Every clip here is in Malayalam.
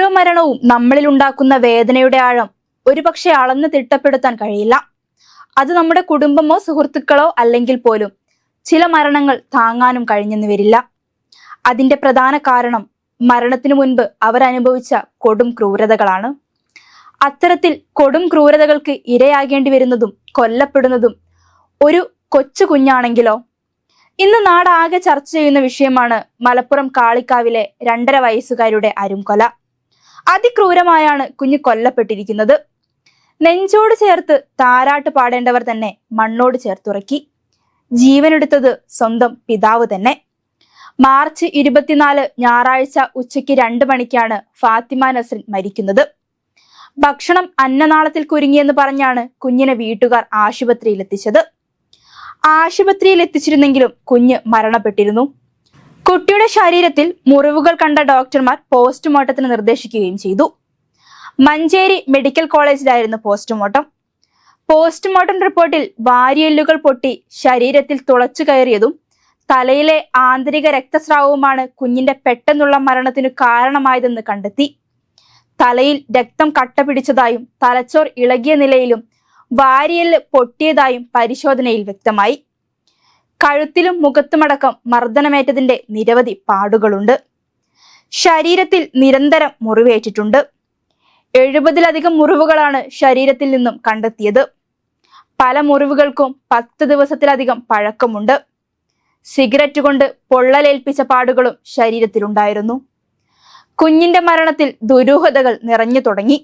ഓരോ മരണവും നമ്മളിൽ ഉണ്ടാക്കുന്ന വേദനയുടെ ആഴം ഒരുപക്ഷെ അളന്ന് തിട്ടപ്പെടുത്താൻ കഴിയില്ല. അത് നമ്മുടെ കുടുംബമോ സുഹൃത്തുക്കളോ അല്ലെങ്കിൽ പോലും ചില മരണങ്ങൾ താങ്ങാനും കഴിഞ്ഞെന്ന് വരില്ല. അതിന്റെ പ്രധാന കാരണം മരണത്തിനു മുൻപ് അവർ അനുഭവിച്ച കൊടും ക്രൂരതകളാണ്. അത്തരത്തിൽ കൊടും ക്രൂരതകൾക്ക് ഇരയാകേണ്ടി വരുന്നതും കൊല്ലപ്പെടുന്നതും ഒരു കൊച്ചു കുഞ്ഞാണെങ്കിലോ? ഇന്ന് നാടാകെ ചർച്ച ചെയ്യുന്ന വിഷയമാണ് മലപ്പുറം കാളിക്കാവിലെ രണ്ടര വയസ്സുകാരുടെ അരുംകൊല. അതിക്രൂരമായാണ് കുഞ്ഞ് കൊല്ലപ്പെട്ടിരിക്കുന്നത്. നെഞ്ചോട് ചേർത്ത് താരാട്ട് പാടേണ്ടവർ തന്നെ മണ്ണോട് ചേർത്തുറക്കി. ജീവനെടുത്തത് സ്വന്തം പിതാവ് തന്നെ. മാർച്ച് ഇരുപത്തിനാല് ഞായറാഴ്ച ഉച്ചയ്ക്ക് രണ്ട് മണിക്കാണ് ഫാത്തിമ നസ്രിൻ മരിക്കുന്നത്. ഭക്ഷണം അന്നനാളത്തിൽ കുരുങ്ങിയെന്ന് പറഞ്ഞാണ് കുഞ്ഞിനെ വീട്ടുകാർ ആശുപത്രിയിൽ എത്തിച്ചത് ആശുപത്രിയിൽ എത്തിച്ചിരുന്നെങ്കിലും കുഞ്ഞ് മരണപ്പെട്ടിരുന്നു. കുട്ടിയുടെ ശരീരത്തിൽ മുറിവുകൾ കണ്ട ഡോക്ടർമാർ പോസ്റ്റ്മോർട്ടത്തിന് നിർദ്ദേശിക്കുകയും ചെയ്തു. മഞ്ചേരി മെഡിക്കൽ കോളേജിലായിരുന്നു പോസ്റ്റ്മോർട്ടം. പോസ്റ്റ്മോർട്ടം റിപ്പോർട്ടിൽ വാരിയെല്ലുകൾ പൊട്ടി ശരീരത്തിൽ തുളച്ചു കയറിയതും തലയിലെ ആന്തരിക രക്തസ്രാവവുമാണ് കുഞ്ഞിന്റെ പെട്ടെന്നുള്ള മരണത്തിന് കാരണമായതെന്ന് കണ്ടെത്തി. തലയിൽ രക്തം കട്ട പിടിച്ചതായും തലച്ചോർ ഇളകിയ നിലയിലും വാരിയെല്ല് പൊട്ടിയതായും പരിശോധനയിൽ വ്യക്തമായി. കഴുത്തിലും മുഖത്തുമടക്കം മർദ്ദനമേറ്റതിന്റെ നിരവധി പാടുകളുണ്ട്. ശരീരത്തിൽ നിരന്തരം മുറിവേറ്റിട്ടുണ്ട്. എഴുപതിലധികം മുറിവുകളാണ് ശരീരത്തിൽ നിന്നും കണ്ടെത്തിയത്. പല മുറിവുകൾക്കും പത്ത് ദിവസത്തിലധികം പഴക്കമുണ്ട്. സിഗരറ്റ് കൊണ്ട് പൊള്ളലേൽപ്പിച്ച പാടുകളും ശരീരത്തിലുണ്ടായിരുന്നു. കുഞ്ഞിന്റെ മരണത്തിൽ ദുരൂഹതകൾ നിറഞ്ഞു തുടങ്ങി.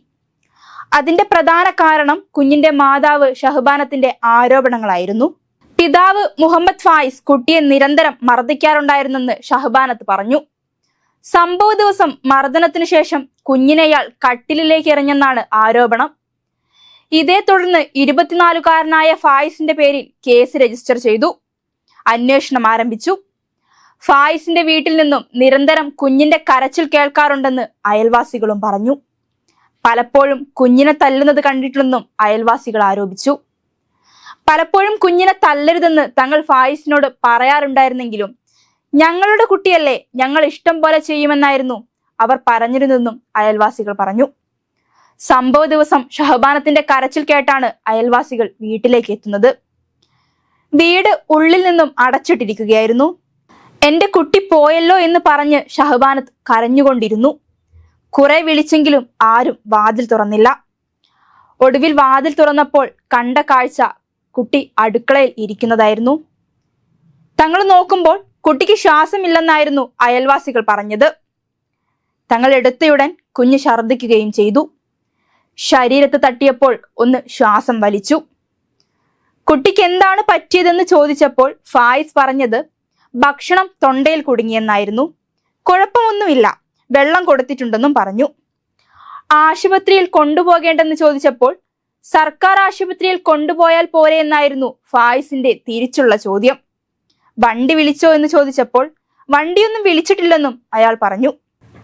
അതിന്റെ പ്രധാന കാരണം കുഞ്ഞിന്റെ മാതാവ് ഷഹബാനത്തിന്റെ ആരോപണങ്ങളായിരുന്നു. പിതാവ് മുഹമ്മദ് ഫായിസ് കുട്ടിയെ നിരന്തരം മർദ്ദിക്കാറുണ്ടായിരുന്നെന്ന് ഷഹബാനത്ത് പറഞ്ഞു. സംഭവ ദിവസം മർദ്ദനത്തിനു ശേഷം കുഞ്ഞിനെയാൾ കട്ടിലിലേക്ക് എറിഞ്ഞെന്നാണ് ആരോപണം. ഇതേ തുടർന്ന് ഇരുപത്തിനാലുകാരനായ ഫായിസിന്റെ പേരിൽ കേസ് രജിസ്റ്റർ ചെയ്തു. അന്വേഷണം ആരംഭിച്ചു. ഫായിസിന്റെ വീട്ടിൽ നിന്നും നിരന്തരം കുഞ്ഞിന്റെ കരച്ചിൽ കേൾക്കാറുണ്ടെന്ന് അയൽവാസികളും പറഞ്ഞു. പലപ്പോഴും കുഞ്ഞിനെ തല്ലുന്നത് കണ്ടിട്ടുണ്ടെന്നും അയൽവാസികൾ ആരോപിച്ചു. പലപ്പോഴും കുഞ്ഞിനെ തല്ലരുതെന്ന് തങ്ങൾ ഫായിസിനോട് പറയാറുണ്ടായിരുന്നെങ്കിലും ഞങ്ങളുടെ കുട്ടിയല്ലേ ഞങ്ങൾ ഇഷ്ടം പോലെ ചെയ്യുമെന്നായിരുന്നു അവർ പറഞ്ഞിരുന്നെന്നും അയൽവാസികൾ പറഞ്ഞു. സംഭവ ദിവസം ഷഹബാനത്തിന്റെ കരച്ചിൽ കേട്ടാണ് അയൽവാസികൾ വീട്ടിലേക്ക് എത്തുന്നത്. വീട് ഉള്ളിൽ നിന്നും അടച്ചിട്ടിരിക്കുകയായിരുന്നു. എന്റെ കുട്ടി പോയല്ലോ എന്ന് പറഞ്ഞ് ഷഹബാനത്ത് കരഞ്ഞുകൊണ്ടിരുന്നു. കുറെ വിളിച്ചെങ്കിലും ആരും വാതിൽ തുറന്നില്ല. ഒടുവിൽ വാതിൽ തുറന്നപ്പോൾ കണ്ട കാഴ്ച കുട്ടി അടുക്കളയിൽ ഇരിക്കുന്നതായിരുന്നു. തങ്ങൾ നോക്കുമ്പോൾ കുട്ടിക്ക് ശ്വാസമില്ലെന്നായിരുന്നു അയൽവാസികൾ പറഞ്ഞത്. തങ്ങൾ എടുത്തയുടൻ കുഞ്ഞ് ഛർദ്ദിക്കുകയും ചെയ്തു. ശരീരത്ത് തട്ടിയപ്പോൾ ഒന്ന് ശ്വാസം വലിച്ചു. കുട്ടിക്ക് എന്താണ് പറ്റിയതെന്ന് ചോദിച്ചപ്പോൾ ഫായിസ് പറഞ്ഞത് ഭക്ഷണം തൊണ്ടയിൽ കുടുങ്ങിയെന്നായിരുന്നു. കുഴപ്പമൊന്നുമില്ല വെള്ളം കൊടുത്തിട്ടുണ്ടെന്നും പറഞ്ഞു. ആശുപത്രിയിൽ കൊണ്ടുപോകേണ്ടെന്ന് ചോദിച്ചപ്പോൾ സർക്കാർ ആശുപത്രിയിൽ കൊണ്ടുപോയാൽ പോരെ എന്നായിരുന്നു ഫായിസിന്റെ തിരിച്ചുള്ള ചോദ്യം. വണ്ടി വിളിച്ചോ എന്ന് ചോദിച്ചപ്പോൾ വണ്ടിയൊന്നും വിളിച്ചിട്ടില്ലെന്നും അയാൾ പറഞ്ഞു.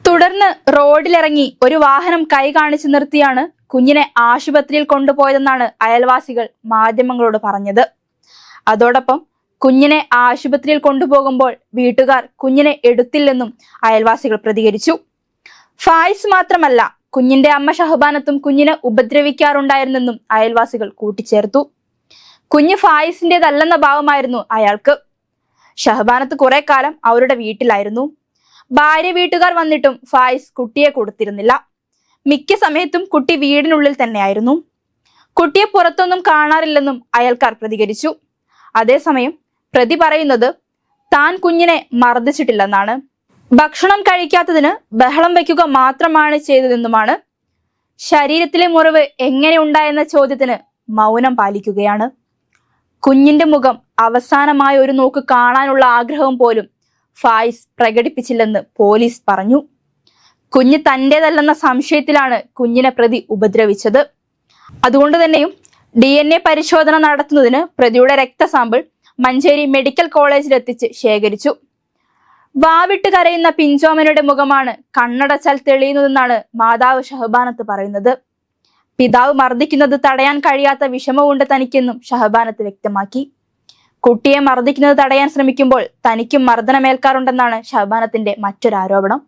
തുടർന്ന് റോഡിലിറങ്ങി ഒരു വാഹനം കൈ കാണിച്ചു നിർത്തിയാണ് കുഞ്ഞിനെ ആശുപത്രിയിൽ കൊണ്ടുപോയതെന്നാണ് അയൽവാസികൾ മാധ്യമങ്ങളോട് പറഞ്ഞത്. അതോടൊപ്പം കുഞ്ഞിനെ ആശുപത്രിയിൽ കൊണ്ടുപോകുമ്പോൾ വീട്ടുകാർ കുഞ്ഞിനെ എടുത്തില്ലെന്നും അയൽവാസികൾ പ്രതികരിച്ചു. ഫായിസ് മാത്രമല്ല കുഞ്ഞിന്റെ അമ്മ ഷഹബാനത്തും കുഞ്ഞിനെ ഉപദ്രവിക്കാറുണ്ടായിരുന്നെന്നും അയൽവാസികൾ കൂട്ടിച്ചേർത്തു. കുഞ്ഞ് ഫായിസിന്റേതല്ലെന്ന ഭാവമായിരുന്നു അയാൾക്ക്. ഷഹബാനത്ത് കുറെ കാലം അവരുടെ വീട്ടിലായിരുന്നു. ഭാര്യ വീട്ടുകാർ വന്നിട്ടും ഫായിസ് കുട്ടിയെ കൊടുത്തിരുന്നില്ല. മിക്ക സമയത്തും കുട്ടി വീടിനുള്ളിൽ തന്നെയായിരുന്നു. കുട്ടിയെ പുറത്തൊന്നും കാണാറില്ലെന്നും അയൽക്കാർ പ്രതികരിച്ചു. അതേസമയം പ്രതി പറയുന്നത് താൻ കുഞ്ഞിനെ മർദ്ദിച്ചിട്ടില്ലെന്നാണ്. ഭക്ഷണം കഴിക്കാത്തതിന് ബഹളം വയ്ക്കുക മാത്രമാണ് ചെയ്തതെന്നുമാണ് ശരീരത്തിലെ മുറിവ് എങ്ങനെ ഉണ്ടായെന്ന ചോദ്യത്തിന് മൗനം പാലിക്കുകയാണ്. കുഞ്ഞിന്റെ മുഖം അവസാനമായ ഒരു നോക്ക് കാണാനുള്ള ആഗ്രഹം പോലും ഫായിസ് പ്രകടിപ്പിച്ചില്ലെന്ന് പോലീസ് പറഞ്ഞു. കുഞ്ഞ് തന്റേതല്ലെന്ന സംശയത്തിലാണ് കുഞ്ഞിനെ പ്രതി ഉപദ്രവിച്ചത്. അതുകൊണ്ട് തന്നെയും ഡി എൻ എ പരിശോധന നടത്തുന്നതിന് പ്രതിയുടെ രക്തസാമ്പിൾ മഞ്ചേരി മെഡിക്കൽ കോളേജിലെത്തിച്ച് ശേഖരിച്ചു. വാവിട്ട് കരയുന്ന പിഞ്ചോമനയുടെ മുഖമാണ് കണ്ണടച്ചാൽ തെളിയുന്നതെന്നാണ് മാതാവ് ഷഹബാനത്ത് പറയുന്നത്. പിതാവ് മർദ്ദിക്കുന്നത് തടയാൻ കഴിയാത്ത വിഷമമുണ്ട് തനിക്കെന്നും ഷഹബാനത്ത് വ്യക്തമാക്കി. കുട്ടിയെ മർദ്ദിക്കുന്നത് തടയാൻ ശ്രമിക്കുമ്പോൾ തനിക്കും മർദ്ദനമേൽക്കാറുണ്ടെന്നാണ് ഷഹബാനത്തിന്റെ മറ്റൊരു ആരോപണം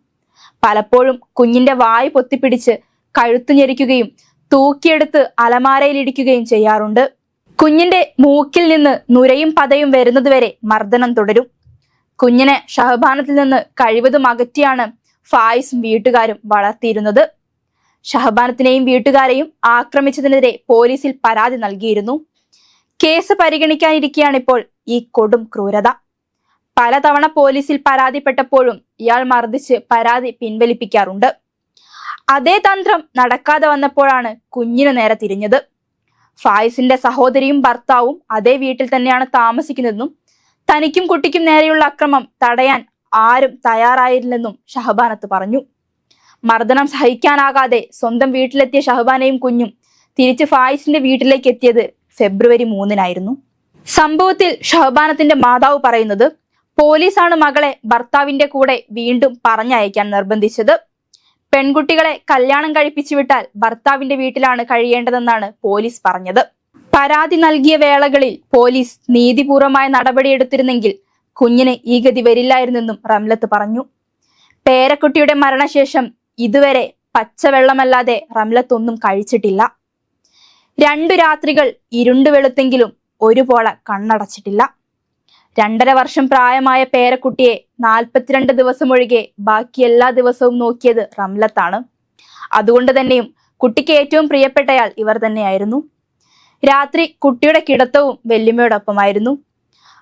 പലപ്പോഴും കുഞ്ഞിന്റെ വായ് പൊത്തിപ്പിടിച്ച് കഴുത്തു ഞെരിക്കുകയും തൂക്കിയെടുത്ത് അലമാരയിലിടിക്കുകയും ചെയ്യാറുണ്ട്. കുഞ്ഞിന്റെ മൂക്കിൽ നിന്ന് നുരയും പതയും വരുന്നതുവരെ മർദ്ദനം തുടരും. കുഞ്ഞിനെ ഷഹബാനത്തിൽ നിന്ന് കഴിവതും അകറ്റിയാണ് ഫായിസും വീട്ടുകാരും വളർത്തിയിരുന്നത്. ഷഹബാനത്തിനെയും വീട്ടുകാരെയും ആക്രമിച്ചതിനെതിരെ പോലീസിൽ പരാതി നൽകിയിരുന്നു. കേസ് പരിഗണിക്കാനിരിക്കെയാണിപ്പോൾ ഈ കൊടും ക്രൂരത. പലതവണ പോലീസിൽ പരാതിപ്പെട്ടപ്പോഴും ഇയാൾ മർദ്ദിച്ച് പരാതി പിൻവലിപ്പിക്കാറുണ്ട്. അതേ തന്ത്രം നടക്കാതെ വന്നപ്പോഴാണ് കുഞ്ഞിനു നേരെ തിരിഞ്ഞത്. ഫായിസിന്റെ സഹോദരിയും ഭർത്താവും അതേ വീട്ടിൽ തന്നെയാണ് താമസിക്കുന്നതെന്നും തനിക്കും കുട്ടിക്കും നേരെയുള്ള അക്രമം തടയാൻ ആരും തയ്യാറായില്ലെന്നും ഷഹബാനത്ത് പറഞ്ഞു. മർദ്ദനം സഹിക്കാനാകാതെ സ്വന്തം വീട്ടിലെത്തിയ ഷഹബാനയും കുഞ്ഞും തിരിച്ച് ഫായിസിന്റെ വീട്ടിലേക്ക് എത്തിയത് ഫെബ്രുവരി മൂന്നിനായിരുന്നു. സംഭവത്തിൽ ഷഹബാനത്തിന്റെ മാതാവ് പറയുന്നത് പോലീസാണ് മകളെ ഭർത്താവിന്റെ കൂടെ വീണ്ടും പറഞ്ഞയക്കാൻ നിർബന്ധിച്ചത്. പെൺകുട്ടികളെ കല്യാണം കഴിപ്പിച്ചു വിട്ടാൽ ഭർത്താവിന്റെ വീട്ടിലാണ് കഴിയേണ്ടതെന്നാണ് പോലീസ് പറഞ്ഞത്. പരാതി നൽകിയ വേളകളിൽ പോലീസ് നീതിപൂർവമായ നടപടിയെടുത്തിരുന്നെങ്കിൽ കുഞ്ഞിന് ഈ ഗതി വരില്ലായിരുന്നെന്നും റംലത്ത് പറഞ്ഞു. പേരക്കുട്ടിയുടെ മരണശേഷം ഇതുവരെ പച്ചവെള്ളമല്ലാതെ റംലത്ത് ഒന്നും കഴിച്ചിട്ടില്ല. രണ്ടു രാത്രികൾ ഇരുണ്ടു വെളുത്തെങ്കിലും ഒരുപോള കണ്ണടച്ചിട്ടില്ല. രണ്ടര വർഷം പ്രായമായ പേരക്കുട്ടിയെ നാൽപ്പത്തിരണ്ട് ദിവസം ഒഴികെ ബാക്കി എല്ലാ ദിവസവും നോക്കിയത് റംലത്താണ്. അതുകൊണ്ട് തന്നെയും കുട്ടിക്ക് ഏറ്റവും പ്രിയപ്പെട്ടയാൾ ഇവർ തന്നെയായിരുന്നു. രാത്രി കുട്ടിയുടെ കിടത്തവും വെല്ലുമയോടൊപ്പമായിരുന്നു.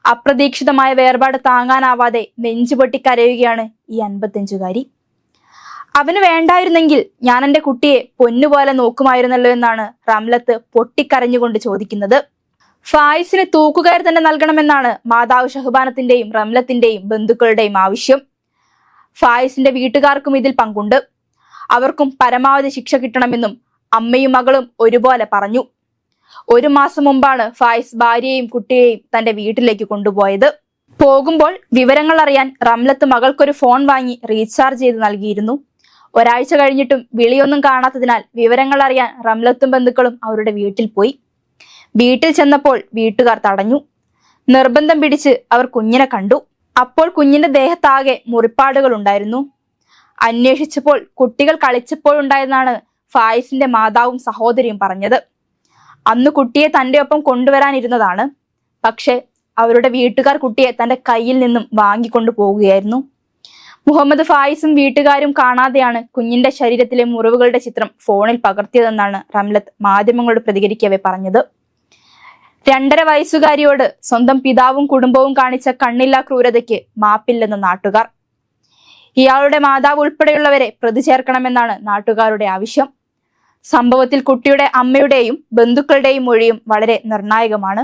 അപ്രതീക്ഷിതമായ വേർപാട് താങ്ങാനാവാതെ നെഞ്ചുപൊട്ടി കരയുകയാണ് ഈ അൻപത്തഞ്ചുകാരി അവന് വേണ്ടായിരുന്നെങ്കിൽ ഞാൻ എന്റെ കുട്ടിയെ പൊന്നുപോലെ നോക്കുമായിരുന്നല്ലോ എന്നാണ് റംലത്ത് പൊട്ടിക്കരഞ്ഞുകൊണ്ട് ചോദിക്കുന്നത്. ഫായിസിന് തൂക്കുകയർ തന്നെ നൽകണമെന്നാണ് മാതാവ് ഷഹബാനത്തിന്റെയും റംലത്തിന്റെയും ബന്ധുക്കളുടെയും ആവശ്യം. ഫായിസിന്റെ വീട്ടുകാർക്കും ഇതിൽ പങ്കുണ്ട്. അവർക്കും പരമാവധി ശിക്ഷ കിട്ടണമെന്നും അമ്മയും മകളും ഒരുപോലെ പറഞ്ഞു. ഒരു മാസം മുമ്പാണ് ഫായിസ് ഭാര്യയെയും കുട്ടിയെയും തന്റെ വീട്ടിലേക്ക് കൊണ്ടുപോയത്. പോകുമ്പോൾ വിവരങ്ങൾ അറിയാൻ റംലത്ത് മകൾക്കൊരു ഫോൺ വാങ്ങി റീചാർജ് ചെയ്ത് നൽകിയിരുന്നു. ഒരാഴ്ച കഴിഞ്ഞിട്ടും വിളിയൊന്നും കാണാത്തതിനാൽ വിവരങ്ങൾ അറിയാൻ റംലത്തും ബന്ധുക്കളും അവരുടെ വീട്ടിൽ പോയി. വീട്ടിൽ ചെന്നപ്പോൾ വീട്ടുകാർ തടഞ്ഞു. നിർബന്ധം പിടിച്ച് അവർ കുഞ്ഞിനെ കണ്ടു. അപ്പോൾ കുഞ്ഞിന്റെ ദേഹത്താകെ മുറിപ്പാടുകൾ ഉണ്ടായിരുന്നു. അന്വേഷിച്ചപ്പോൾ കുട്ടികൾ കളിച്ചപ്പോഴുണ്ടായെന്നാണ് ഫായിസിന്റെ മാതാവും സഹോദരിയും പറഞ്ഞത്. അന്ന് കുട്ടിയെ തന്റെ ഒപ്പം കൊണ്ടുവരാനിരുന്നതാണ്. പക്ഷെ അവരുടെ വീട്ടുകാർ കുട്ടിയെ തന്റെ കയ്യിൽ നിന്നും വാങ്ങിക്കൊണ്ടു പോവുകയായിരുന്നു മുഹമ്മദ് ഫായിസും വീട്ടുകാരും കാണാതെയാണ് കുഞ്ഞിന്റെ ശരീരത്തിലെ മുറിവുകളുടെ ചിത്രം ഫോണിൽ പകർത്തിയതെന്നാണ് റംലത്ത് മാധ്യമങ്ങളോട് പ്രതികരിക്കവേ പറഞ്ഞത്. രണ്ടര വയസ്സുകാരിയോട് സ്വന്തം പിതാവും കുടുംബവും കാണിച്ച കണ്ണില്ലാ ക്രൂരതയ്ക്ക് മാപ്പില്ലെന്ന് നാട്ടുകാർ. ഇയാളുടെ മാതാവ് ഉൾപ്പെടെയുള്ളവരെ പ്രതിചേർക്കണമെന്നാണ് നാട്ടുകാരുടെ ആവശ്യം. സംഭവത്തിൽ കുട്ടിയുടെ അമ്മയുടെയും ബന്ധുക്കളുടെയും മൊഴിയും വളരെ നിർണായകമാണ്.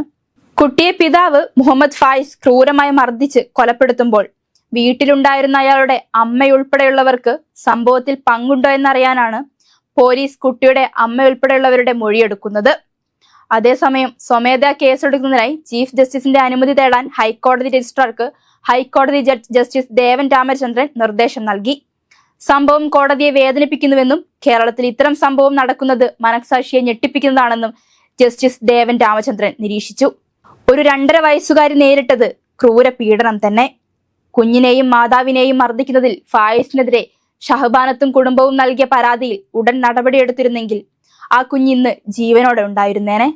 കുട്ടിയെ പിതാവ് മുഹമ്മദ് ഫായിസ് ക്രൂരമായി മർദ്ദിച്ച് കൊലപ്പെടുത്തുമ്പോൾ വീട്ടിലുണ്ടായിരുന്ന അയാളുടെ അമ്മയുൾപ്പെടെയുള്ളവർക്ക് സംഭവത്തിൽ പങ്കുണ്ടോ എന്നറിയാനാണ് പോലീസ് കുട്ടിയുടെ അമ്മയുൾപ്പെടെയുള്ളവരുടെ മൊഴിയെടുക്കുന്നത്. അതേസമയം സ്വമേധയാ കേസെടുക്കുന്നതിനായി ചീഫ് ജസ്റ്റിസിന്റെ അനുമതി തേടാൻ ഹൈക്കോടതി രജിസ്ട്രാർക്ക് ഹൈക്കോടതി ജഡ്ജ് ജസ്റ്റിസ് ദേവൻ രാമചന്ദ്രൻ നിർദ്ദേശം നൽകി. സംഭവം കോടതിയെ വേദനിപ്പിക്കുന്നുവെന്നും കേരളത്തിൽ ഇത്തരം സംഭവം നടക്കുന്നത് മനസാക്ഷിയെ ഞെട്ടിപ്പിക്കുന്നതാണെന്നും ജസ്റ്റിസ് ദേവൻ രാമചന്ദ്രൻ നിരീക്ഷിച്ചു. ഒരു രണ്ടര വയസ്സുകാരി നേരിട്ടത് ക്രൂര പീഡനം തന്നെ. കുഞ്ഞിനെയും മാതാവിനെയും മർദ്ദിക്കുന്നതിൽ ഫായിസിനെതിരെ ഷഹബാനത്തും കുടുംബവും നൽകിയ പരാതിയിൽ ഉടൻ നടപടിയെടുത്തിരുന്നെങ്കിൽ ആ കുഞ്ഞിന്ന് ജീവനോടെ ഉണ്ടായിരുന്നേനെ.